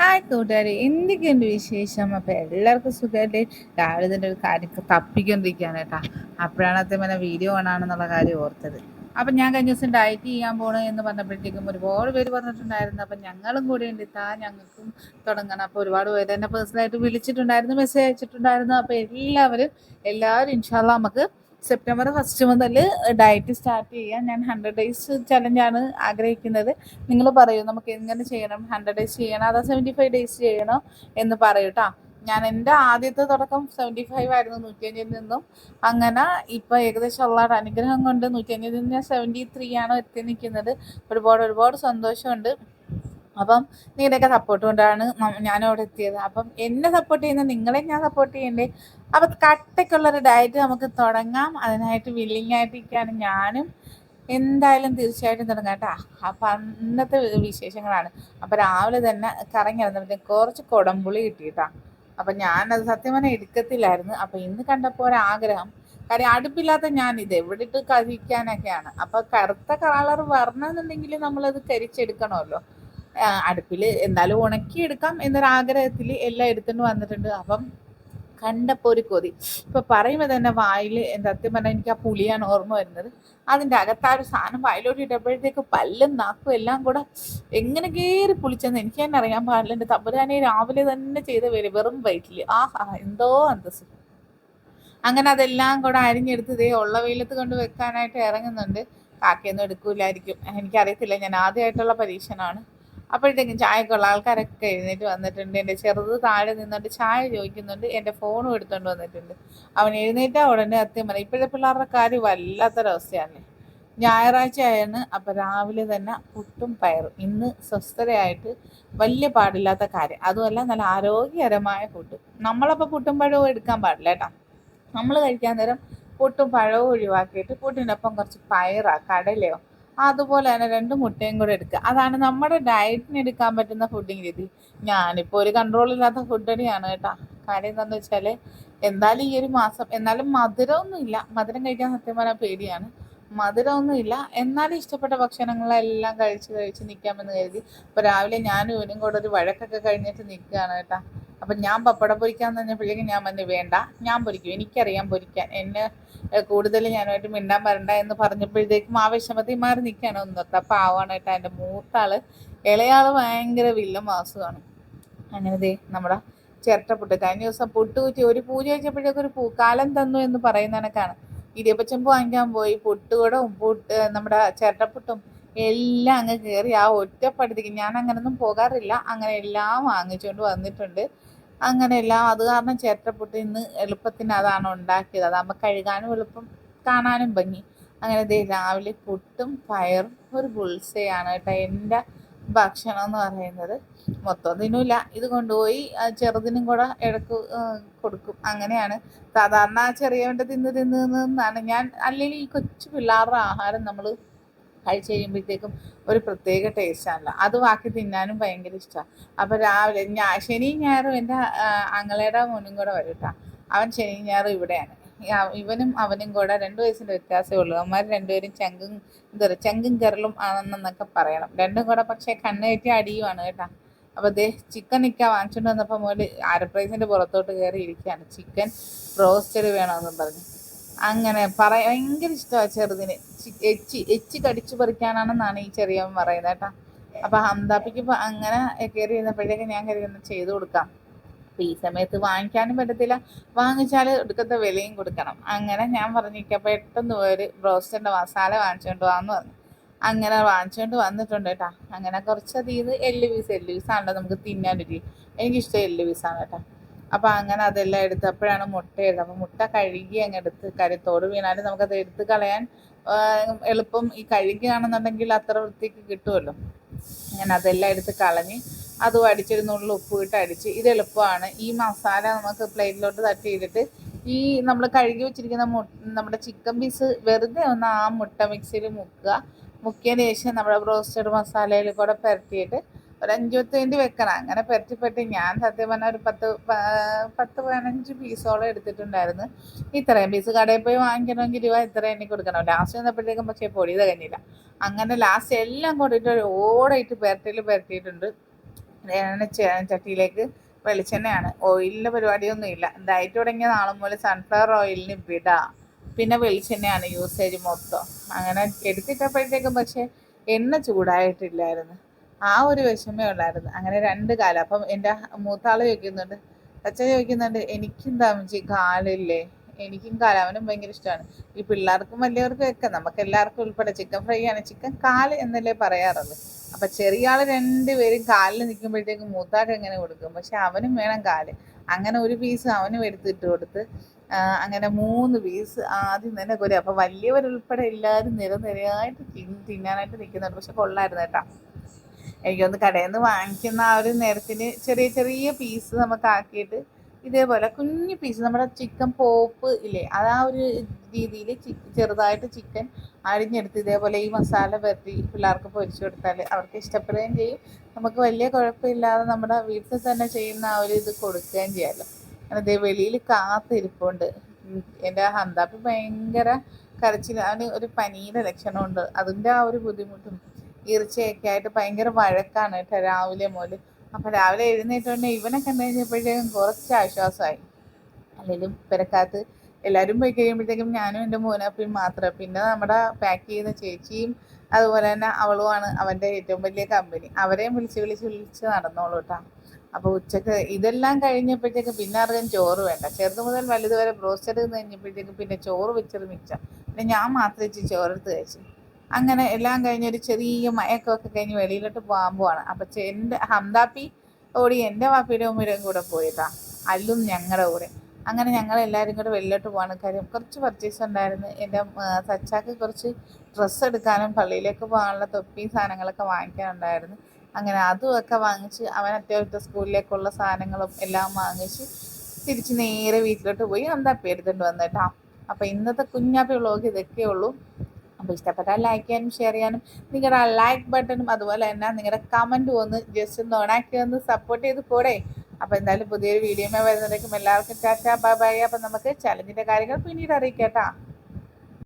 Hi കൂട്ടുകാരെ. എന്തൊക്കെയുണ്ട് വിശേഷം? അപ്പം എല്ലാവർക്കും സുഖമായിട്ട് രാവിലെ തന്നെ ഒരു കാര്യം തപ്പിക്കൊണ്ടിരിക്കുകയാണ് കേട്ടോ. അപ്പോഴാണ് അത്യമന വീഡിയോ കാണാണെന്നുള്ള കാര്യം ഓർത്തത്. അപ്പം ഞാൻ കഴിഞ്ഞ ദിവസം ഡയറ്റ് ചെയ്യാൻ പോകണം എന്ന് പറഞ്ഞപ്പോഴത്തേക്കും ഒരുപാട് പേര് പറഞ്ഞിട്ടുണ്ടായിരുന്നു. അപ്പം ഞങ്ങളും കൂടെ ഉണ്ട്. താ ഞങ്ങൾക്കും തുടങ്ങണം. അപ്പോൾ ഒരുപാട് പേര് എന്നെ പേഴ്സണലായിട്ട് വിളിച്ചിട്ടുണ്ടായിരുന്നു മെസ്സേജ് അയച്ചിട്ടുണ്ടായിരുന്നു. അപ്പോൾ എല്ലാവരും എല്ലാവരും ഇൻഷാല്ല നമുക്ക് സെപ്റ്റംബർ ഫസ്റ്റ് മുതൽ ഡയറ്റ് സ്റ്റാർട്ട് ചെയ്യാൻ ഞാൻ ഹൺഡ്രഡ് ഡേയ്സ് ചലഞ്ചാണ് ആഗ്രഹിക്കുന്നത്. നിങ്ങൾ പറയൂ നമുക്ക് എങ്ങനെ ചെയ്യണം? ഹൺഡ്രഡ് ഡേയ്സ് ചെയ്യണം അതോ സെവന്റി ഫൈവ് ഡേയ്സ് ചെയ്യണോ എന്ന് പറയൂ ഞാൻ എന്റെ ആദ്യത്തെ തുടക്കം സെവന്റി ഫൈവ് ആയിരുന്നു നൂറ്റിയഞ്ചിൽ നിന്നും. അങ്ങനെ ഇപ്പോൾ ഏകദേശം ഉള്ള അനുഗ്രഹം കൊണ്ട് നൂറ്റിയഞ്ചിൽ നിന്ന് ഞാൻ സെവന്റി ത്രീ ആണ് എത്തി നിൽക്കുന്നത്. ഒരുപാട് ഒരുപാട് സന്തോഷമുണ്ട്. അപ്പം നിങ്ങളുടെയൊക്കെ സപ്പോർട്ട് കൊണ്ടാണ് ഞാനവിടെ എത്തിയത്. അപ്പം എന്നെ സപ്പോർട്ട് ചെയ്യുന്ന നിങ്ങളെ ഞാൻ സപ്പോർട്ട് ചെയ്യണ്ടേ? അപ്പം കട്ടയ്ക്കുള്ളൊരു ഡയറ്റ് നമുക്ക് തുടങ്ങാം. അതിനായിട്ട് വില്ലിംഗ് ആയിട്ടിരിക്കുകയാണ് ഞാനും. എന്തായാലും തീർച്ചയായിട്ടും തുടങ്ങാം കേട്ടോ. അപ്പം അന്നത്തെ വിശേഷങ്ങളാണ്. അപ്പം രാവിലെ തന്നെ കറങ്ങി ഇറങ്ങുമ്പോഴത്തേക്ക് കുറച്ച് കൊടംപുളി കിട്ടിയിട്ടാ. അപ്പം ഞാനത് സത്യം പറഞ്ഞാൽ എടുക്കത്തില്ലായിരുന്നു. അപ്പം ഇന്ന് കണ്ടപ്പോൾ ഒരാഗ്രഹം. കാര്യം അടുപ്പില്ലാത്ത ഞാൻ ഇത് എവിടെ ഇട്ട് കഴിക്കാനൊക്കെയാണ്. അപ്പം കറുത്ത കളർ വരണമെന്നുണ്ടെങ്കിൽ നമ്മളത് കരിച്ചെടുക്കണമല്ലോ. അടുപ്പിൽ എന്തായാലും ഉണക്കിയെടുക്കാം എന്നൊരാഗ്രഹത്തിൽ എല്ലാം എടുത്തുകൊണ്ട് വന്നിട്ടുണ്ട്. അപ്പം കണ്ടപ്പോൾ ഒരു കൊതി. ഇപ്പൊ പറയുമ്പോൾ തന്നെ വായിൽ സത്യം പറഞ്ഞാൽ എനിക്ക് ആ പുളിയാണ് ഓർമ്മ വരുന്നത്. അതിന്റെ അകത്താ ഒരു സാധനം വായിലോട്ട് ഇട്ടപ്പോഴത്തേക്ക് പല്ലും നാക്കും എല്ലാം കൂടെ എങ്ങനെ കയറി പുളിച്ചെന്ന് എനിക്ക് തന്നെ അറിയാൻ പാടില്ല. എന്റെ തമ്പുരാനെ രാവിലെ തന്നെ ചെയ്ത വരും വെറും വയറ്റിൽ ആഹാ എന്തോ അന്തസ് അങ്ങനെ അതെല്ലാം കൂടെ അരിഞ്ഞെടുത്ത് ഇതേ ഉള്ള വെയിലത്ത് കൊണ്ട് വെക്കാനായിട്ട് ഇറങ്ങുന്നുണ്ട്. കാക്കയൊന്നും എടുക്കൂലായിരിക്കും. എനിക്കറിയത്തില്ല ഞാൻ ആദ്യമായിട്ടുള്ള പരീക്ഷണമാണ് അപ്പോഴത്തേക്കും ചായക്കുള്ള ആൾക്കാരൊക്കെ എഴുന്നേറ്റ് വന്നിട്ടുണ്ട്. എന്റെ ചെറുത് താഴെ നിന്നുകൊണ്ട് ചായ ചോദിക്കുന്നുണ്ട്. എന്റെ ഫോണും എടുത്തുകൊണ്ട് വന്നിട്ടുണ്ട്. അവൻ എഴുന്നേറ്റാ ഉടനെ അത്യം പറയും ഇപ്പോഴത്തെ പിള്ളേരുടെ കാര്യം വല്ലാത്തൊരവസ്ഥയാണ് ഞായറാഴ്ച ആയാണ്. അപ്പം രാവിലെ തന്നെ പുട്ടും പയറും. ഇന്ന് സ്വസ്ഥതയായിട്ട് വലിയ പാടില്ലാത്ത കാര്യം. അതുമല്ല നല്ല ആരോഗ്യകരമായ ഫുഡ് നമ്മളപ്പോൾ പുട്ടും പഴവും എടുക്കാൻ പാടില്ല കേട്ടോ. നമ്മൾ കഴിക്കാൻ നേരം പുട്ടും പഴവും ഒഴിവാക്കിയിട്ട് പുട്ടിനൊപ്പം കുറച്ച് പയറാ കടലയോ അതുപോലെ തന്നെ രണ്ട് മുട്ടയും കൂടെ എടുക്കുക. അതാണ് നമ്മുടെ ഡയറ്റിന് എടുക്കാൻ പറ്റുന്ന ഫുഡിങ് രീതി. ഞാനിപ്പോൾ ഒരു കൺട്രോൾ ഇല്ലാത്ത ഫുഡടിയാണ് കേട്ടോ. കാര്യം എന്താണെന്ന് വെച്ചാൽ എന്തായാലും ഈ ഒരു മാസം എന്നാലും മധുരമൊന്നുമില്ല. മധുരം കഴിക്കാൻ സത്യം പറഞ്ഞാൽ പേടിയാണ്. മധുരമൊന്നുമില്ല. എന്നാലും ഇഷ്ടപ്പെട്ട ഭക്ഷണങ്ങളെല്ലാം കഴിച്ച് കഴിച്ച് നിൽക്കാമെന്ന് കരുതി. അപ്പോൾ രാവിലെ ഞാനും ഇവനും കൂടെ ഒരു വഴക്കൊക്കെ കഴിഞ്ഞിട്ട് നിൽക്കുകയാണ് കേട്ടോ. അപ്പം ഞാൻ പപ്പടം പൊരിക്കാൻ പറഞ്ഞപ്പോഴേക്കും ഞാൻ പറഞ്ഞു വേണ്ട ഞാൻ പൊരിക്കും. എനിക്കറിയാം പൊരിക്കാൻ. എന്നെ കൂടുതൽ ഞാനായിട്ട് മിണ്ടാൻ വരണ്ട എന്ന് പറഞ്ഞപ്പോഴത്തേക്കും ആ വിഷമത്തിൽ മാറി നിൽക്കുകയാണ് ഒന്നത്തെ പാവാണ് കേട്ടോ എന്റെ മൂത്താൾ. ഇളയാൾ ഭയങ്കര വില്ല മാസമാണ് അങ്ങനെ ദേ നമ്മുടെ ചിരട്ട പുട്ട്. കഴിഞ്ഞ ദിവസം പുട്ട് കുറ്റി ഒരു പൂജ വെച്ചപ്പോഴേക്കും ഒരു പൂക്കാലം തന്നു എന്ന് പറയുന്ന കണക്കാണ്. ഇടിയപ്പച്ചമ്പ് വാങ്ങിക്കാൻ പോയി. പുട്ടുകൂടവും പുട്ട് നമ്മുടെ ചിരട്ടപ്പുട്ടും എല്ലാം അങ്ങ് കയറി ആ ഒറ്റപ്പടുത്തേക്ക് ഞാൻ അങ്ങനൊന്നും പോകാറില്ല. അങ്ങനെ എല്ലാം വാങ്ങിച്ചുകൊണ്ട് വന്നിട്ടുണ്ട്. അങ്ങനെ എല്ലാം അത് കാരണം ചേട്ടപ്പുട്ട് ഇന്ന് എളുപ്പത്തിന് അതാണ് ഉണ്ടാക്കിയത്. അതാകുമ്പോൾ കഴുകാനും എളുപ്പം കാണാനും ഭംഗി. അങ്ങനെ ദേ രാവിലെ പുട്ടും പയറും ഒരു ബുൾസയാണ് കേട്ടോ എന്റെ ഭക്ഷണം എന്ന് പറയുന്നത്. മൊത്തം തിന്നില്ല ഇത് കൊണ്ടുപോയി ചെറുതിനും കൂടെ ഇടയ്ക്ക് കൊടുക്കും. അങ്ങനെയാണ്. സാധാരണ ചെറിയവന്റെ തിന്ന് തിന്ന് നിന്നാണ് ഞാൻ അല്ലെങ്കിൽ ഈ കൊച്ചു പിള്ളേരുടെ ആഹാരം നമ്മൾ കഴിച്ച് കഴിയുമ്പോഴത്തേക്കും ഒരു പ്രത്യേക ടേസ്റ്റാണല്ലോ അത് ബാക്കി തിന്നാനും ഭയങ്കര ഇഷ്ടമാണ് അപ്പോൾ രാവിലെ ഞാൻ ശനിയും ഞായറും എന്റെ അങ്ങളയുടെ മോനും കൂടെ വരും കേട്ടോ അവൻ ശനിയും ഞായറും ഇവിടെയാണ്. ഇവനും അവനും കൂടെ രണ്ട് വയസ്സിന്റെ വ്യത്യാസമേ ഉള്ളൂ. അവന്മാർ രണ്ടുപേരും ചങ്കും എന്താ ചെങ്കും കരളും ആണെന്നൊക്കെ പറയണം. രണ്ടും കൂടെ പക്ഷേ കയറ്റി അടിയുമാണ് കേട്ടോ. അപ്പോൾ ദേ ചിക്കൻ നിൽക്കാൻ വാങ്ങിച്ചുകൊണ്ട് വന്നപ്പോൾ മോൽ ആരപ്രൈസിന്റെ പുറത്തോട്ട് കയറി ഇരിക്കുകയാണ് ചിക്കൻ റോസ്റ്റഡ് വേണമെന്നും പറഞ്ഞു. അങ്ങനെ പറയ ഭയങ്കര ഇഷ്ടമാണ് ചെറുതിന്. എച്ചി എച്ചി കടിച്ചു പറിക്കാനാണെന്നാണ് ഈ ചെറിയവൻ പറയുന്നത് കേട്ടോ. അപ്പൊ ഹംദാപ്പിക്ക് അങ്ങനെ കയറി ഇരുന്നപ്പോഴേക്ക് ഞാൻ കയറി ചെയ്തു കൊടുക്കാം. അപ്പൊ ഈ സമയത്ത് വാങ്ങിക്കാനും പറ്റത്തില്ല. വാങ്ങിച്ചാൽ എടുക്കുന്ന വിലയും കൊടുക്കണം. അങ്ങനെ ഞാൻ പറഞ്ഞിരിക്കാം പെട്ടെന്ന് ഒരു ബ്രോസ്റ്ററിന്റെ മസാല വാങ്ങിച്ചുകൊണ്ട് വാന്ന് പറഞ്ഞു. അങ്ങനെ വാങ്ങിച്ചുകൊണ്ട് വന്നിട്ടുണ്ട് കേട്ടാ. അങ്ങനെ കുറച്ചധികം എല്ല് പീസ് എല്ല് പീസാണല്ലോ നമുക്ക് തിന്നാനില്ല എനിക്കിഷ്ടം എല്ല് പീസാണ് കേട്ടോ. അപ്പോൾ അങ്ങനെ അതെല്ലാം എടുത്തപ്പോഴാണ് മുട്ട മുട്ടയിടുന്നത് അപ്പോൾ മുട്ട കഴുകി അങ്ങ് എടുത്ത് കരുത്തോട് വീണാലും നമുക്കത് എടുത്ത് കളയാൻ എളുപ്പം ഈ കഴുകുകയാണെന്നുണ്ടെങ്കിൽ അത്ര വൃത്തിക്ക് കിട്ടുമല്ലോ. ഞാൻ അതെല്ലാം എടുത്ത് കളഞ്ഞ് അതും അടിച്ചൊരു ഉപ്പ് ഇട്ട് അടിച്ച് ഇത് എളുപ്പമാണ്. ഈ മസാല നമുക്ക് പ്ലേറ്റിലോട്ട് തട്ടി ചെയ്തിട്ട് ഈ നമ്മൾ കഴുകി വെച്ചിരിക്കുന്ന മു നമ്മുടെ ചിക്കൻ പീസ് വെറുതെ ഒന്ന് ആ മുട്ട മിക്സിയിൽ മുക്കുക. മുക്കിയതിന് ശേഷം നമ്മുടെ ബ്രോസ്റ്റഡ് മസാലയിൽ കൂടെ പുരട്ടിയിട്ട് ഒരു അഞ്ചു വെക്കണം. അങ്ങനെ പെറ്റി പെറ്റി ഞാൻ സത്യം പറഞ്ഞാൽ ഒരു പത്ത് പത്ത് പതിനഞ്ച് പീസോളം എടുത്തിട്ടുണ്ടായിരുന്നു. ഇത്രയും പീസ് കടയിൽ പോയി വാങ്ങിക്കണമെങ്കിൽ രൂപ ഇത്രയും എനിക്ക് കൊടുക്കണം. ലാസ്റ്റ് വന്നപ്പോഴത്തേക്കും പക്ഷേ പൊടി തകഞ്ഞില്ല. അങ്ങനെ ലാസ്റ്റ് എല്ലാം കൂടിയിട്ട് ഒരു ഓടായിട്ട് പെരട്ടിയിൽ പെരട്ടിയിട്ടുണ്ട്. ചട്ടിയിലേക്ക് വെളിച്ചെണ്ണയാണ്. ഓയിലിന്റെ പരിപാടിയൊന്നും ഇല്ല. ഡയറ്റ് തുടങ്ങിയ നാളും പോലെ സൺഫ്ലവർ ഓയിലിന് വിടാം. പിന്നെ വെളിച്ചെണ്ണയാണ് യൂസേജ് മൊത്തം. അങ്ങനെ എടുത്തിട്ടപ്പോഴത്തേക്കും പക്ഷേ എണ്ണ ചൂടായിട്ടില്ലായിരുന്നു. ആ ഒരു വിഷമേ ഉള്ളായിരുന്നു. അങ്ങനെ രണ്ട് കാലം. അപ്പം എന്റെ മൂത്താൾ ചോദിക്കുന്നുണ്ട് അച്ഛൻ ചോദിക്കുന്നുണ്ട് എനിക്കും താമസിച്ച് കാലില്ലേ? എനിക്കും കാലാവനും ഭയങ്കര ഇഷ്ടമാണ്. ഈ പിള്ളേർക്കും വലിയവർക്കും ഒക്കെ നമുക്ക് എല്ലാവർക്കും ഉൾപ്പെടെ ചിക്കൻ ഫ്രൈ ആണ്. ചിക്കൻ കാൽ എന്നല്ലേ പറയാറുള്ളൂ. അപ്പൊ ചെറിയ ആൾ രണ്ടുപേരും കാലിൽ നിൽക്കുമ്പോഴത്തേക്ക് മൂത്താക്ക് എങ്ങനെ കൊടുക്കും? പക്ഷെ അവനും വേണം കാൽ. അങ്ങനെ ഒരു പീസ് അവനും എടുത്തിട്ട് കൊടുത്ത് അങ്ങനെ മൂന്ന് പീസ് ആദ്യം തന്നെ കൊരി. അപ്പൊ വലിയവരുൾപ്പെടെ എല്ലാവരും നിരനിരയായിട്ട് തിന്ന് തിന്നാനായിട്ട് നിൽക്കുന്നുണ്ട്. പക്ഷെ കൊള്ളായിരുന്നു കേട്ടോ. എനിക്കൊന്ന് കടയിൽ നിന്ന് വാങ്ങിക്കുന്ന ആ ഒരു നേരത്തിന് ചെറിയ ചെറിയ പീസ് നമുക്ക് ആക്കിയിട്ട് ഇതേപോലെ കുഞ്ഞു പീസ് നമ്മുടെ ചിക്കൻ പോപ്പ് ഇല്ലേ അത് ആ ഒരു രീതിയിൽ ചെറുതായിട്ട് ചിക്കൻ അരിഞ്ഞെടുത്ത് ഇതേപോലെ ഈ മസാല പരത്തി പിള്ളേർക്ക് പൊരിച്ചു കൊടുത്താൽ അവർക്ക് ഇഷ്ടപ്പെടുകയും ചെയ്യും. നമുക്ക് വലിയ കുഴപ്പമില്ലാതെ നമ്മുടെ വീട്ടിൽ തന്നെ ചെയ്യുന്ന ആ ഒരു ഇത് കൊടുക്കുകയും ചെയ്യാമല്ലോ ഇതേ വെളിയിൽ കാത്തിരിപ്പുണ്ട്. എന്റെ ഹന്താപ്പ് ഭയങ്കര കരച്ചിൽ അവന് ഒരു പനിയുടെ ലക്ഷണമുണ്ട്. അതിന്റെ ആ ഒരു ബുദ്ധിമുട്ടും ഈർച്ചയൊക്കെ ആയിട്ട് ഭയങ്കര വഴക്കാണ് കേട്ടോ രാവിലെ മുതൽ അപ്പോൾ രാവിലെ എഴുന്നേറ്റോണ്ട് ഇവനെ കണ്ടു കഴിഞ്ഞപ്പോഴേക്കും കുറച്ച് ആശ്വാസമായി. അല്ലെങ്കിലും പെരക്കാത്ത് എല്ലാവരും പോയി കഴിയുമ്പോഴത്തേക്കും ഞാനും എന്റെ മോനപ്പയും മാത്രം. പിന്നെ നമ്മുടെ പാക്ക് ചെയ്യുന്ന ചേച്ചിയും അതുപോലെ തന്നെ അവളുമാണ് അവന്റെ ഏറ്റവും വലിയ കമ്പനി അവരെയും വിളിച്ച് വിളിച്ച് വിളിച്ച് നടന്നോളൂ കേട്ടോ. അപ്പോൾ ഉച്ചയ്ക്ക് ഇതെല്ലാം കഴിഞ്ഞപ്പോഴത്തേക്കും പിന്നെ ആർക്കും ചോറ് വേണ്ട. ചെറുത് മുതൽ വലുത് വരെ ബ്രോസ്റ്റഡ് കഴിഞ്ഞപ്പോഴത്തേക്കും പിന്നെ ചോറ് വെച്ചത് മിച്ചം. പിന്നെ ഞാൻ മാത്രം ഇച്ചിരി ചോറെടുത്ത് കഴിച്ചു. അങ്ങനെ എല്ലാം കഴിഞ്ഞ് ഒരു ചെറിയ മയക്കമൊക്കെ കഴിഞ്ഞ് വെളിയിലോട്ട് പോകാൻ പോവാണ് എന്റെ എന്റെ ഹംദാപ്പി ഓടി എന്റെ വാപ്പിയുടെ ഉമ്മയുടെയും കൂടെ പോയതാ. അല്ലും ഞങ്ങളുടെ കൂടെ. അങ്ങനെ ഞങ്ങൾ എല്ലാവരും കൂടെ വെളിയിലോട്ട് പോകാൻ കാര്യം കുറച്ച് പർച്ചേസ് ഉണ്ടായിരുന്നു. എന്റെ സച്ചാക്ക് കുറച്ച് ഡ്രസ്സ് എടുക്കാനും പള്ളിയിലേക്ക് പോകാനുള്ള തൊപ്പി സാധനങ്ങളൊക്കെ വാങ്ങിക്കാനുണ്ടായിരുന്നു. അങ്ങനെ അതുമൊക്കെ വാങ്ങിച്ച് അവൻ അത്യാവശ്യത്തെ സ്കൂളിലേക്കുള്ള സാധനങ്ങളും എല്ലാം വാങ്ങിച്ച് തിരിച്ച് നേരെ വീട്ടിലോട്ട് പോയി അന്താപ്പി എടുത്തുകൊണ്ട് വന്നിട്ടാ. അപ്പോൾ ഇന്നത്തെ കുഞ്ഞാപ്പി വ്ളോഗ് ഇതൊക്കെ ഉള്ളൂ. അപ്പോൾ ഇഷ്ടപ്പെട്ടാൽ ലൈക്ക് ചെയ്യാനും ഷെയർ ചെയ്യാനും നിങ്ങളുടെ ആ ലൈക്ക് ബട്ടണും അതുപോലെ തന്നെ നിങ്ങളുടെ കമന്റും ഒന്ന് ജസ്റ്റ് ഒന്ന് ഓണാക്കി ഒന്ന് സപ്പോർട്ട് ചെയ്ത് കൂടെ. അപ്പോൾ എന്തായാലും പുതിയൊരു വീഡിയോമേ വരുന്നതായിരിക്കും എല്ലാവർക്കും ചാച്ചാ ബൈ ബൈ അപ്പോൾ നമുക്ക് ചലഞ്ചിന്റെ കാര്യങ്ങൾ പിന്നീട് അറിയിക്കാം കേട്ടോ